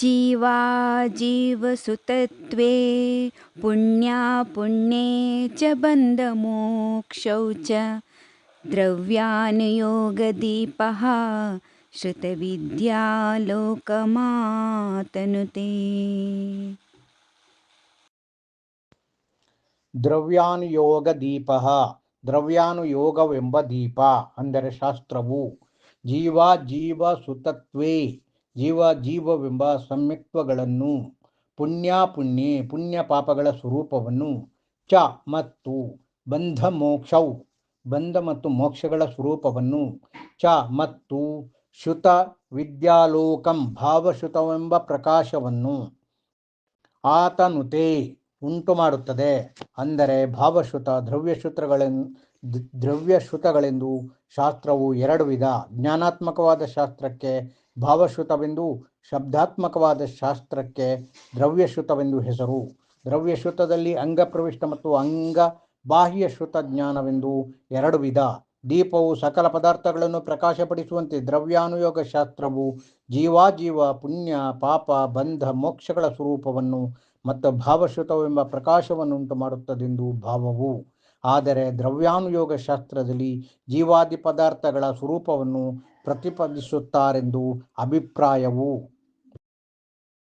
जीवा जीवसुतत्वे पुण्या पुण्ये च बन्धमोक्षौ च द्रव्यानुयोगदीपः श्रुतविद्यालोकमातनुते ದ್ರವ್ಯಾನುಯೋಗ ದೀಪ ದ್ರವ್ಯಾನುಯೋಗವೆಂಬ ದೀಪ ಅಂದರೆ ಶಾಸ್ತ್ರವು ಜೀವ ಜೀವ ಸುತತ್ವೇ ಜೀವ ಜೀವವೆಂಬ ಸಂಯುಕ್ತಗಳನ್ನು ಪುಣ್ಯ ಪುಣ್ಯೆ ಪಾಪಗಳ ಸ್ವರೂಪವನ್ನು ಚ ಮತ್ತು ಬಂಧ ಮೋಕ್ಷೌ, ಬಂಧ ಮತ್ತು ಮೋಕ್ಷಗಳ ಸ್ವರೂಪವನ್ನು ಚ ಮತ್ತು ಶ್ರುತ ವಿದ್ಯಾಲೋಕಂ ಭಾವಶ್ರುತವೆಂಬ ಪ್ರಕಾಶವನ್ನು ಆತನುತೆ ಉಂಟು ಮಾಡುತ್ತದೆ ಅಂದರೆ ಭಾವಶ್ರುತ ದ್ರವ್ಯಶ್ರುತಗಳೆಂದು ದ್ರವ್ಯಶ್ರುತಗಳೆಂದು ಶಾಸ್ತ್ರವು ಎರಡು ವಿಧ. ಜ್ಞಾನಾತ್ಮಕವಾದ ಶಾಸ್ತ್ರಕ್ಕೆ ಭಾವಶ್ರುತವೆಂದು, ಶಬ್ದಾತ್ಮಕವಾದ ಶಾಸ್ತ್ರಕ್ಕೆ ದ್ರವ್ಯಶ್ರುತವೆಂದು ಹೆಸರು. ದ್ರವ್ಯಶ್ರುತದಲ್ಲಿ ಅಂಗಪ್ರವಿಷ್ಟ ಮತ್ತು ಅಂಗ ಬಾಹ್ಯ ಶ್ರುತ ಜ್ಞಾನವೆಂದು ಎರಡು ವಿಧ. ದೀಪವು ಸಕಲ ಪದಾರ್ಥಗಳನ್ನು ಪ್ರಕಾಶಪಡಿಸುವಂತೆ ದ್ರವ್ಯಾನುಯೋಗ ಶಾಸ್ತ್ರವು ಜೀವಾಜೀವ, ಪುಣ್ಯ, ಪಾಪ, ಬಂಧ, ಮೋಕ್ಷಗಳ ಸ್ವರೂಪವನ್ನು ಮತ್ತು ಭಾವಶ್ರುತವೆಂಬ ಪ್ರಕಾಶವನ್ನು ಉಂಟು ಮಾಡುತ್ತದೆಂದು ಭಾವವು. ಆದರೆ ದ್ರವ್ಯಾನುಯೋಗ ಶಾಸ್ತ್ರದಲ್ಲಿ ಜೀವಾದಿ ಪದಾರ್ಥಗಳ ಸ್ವರೂಪವನ್ನು ಪ್ರತಿಪಾದಿಸುತ್ತಾರೆಂದು ಅಭಿಪ್ರಾಯವು.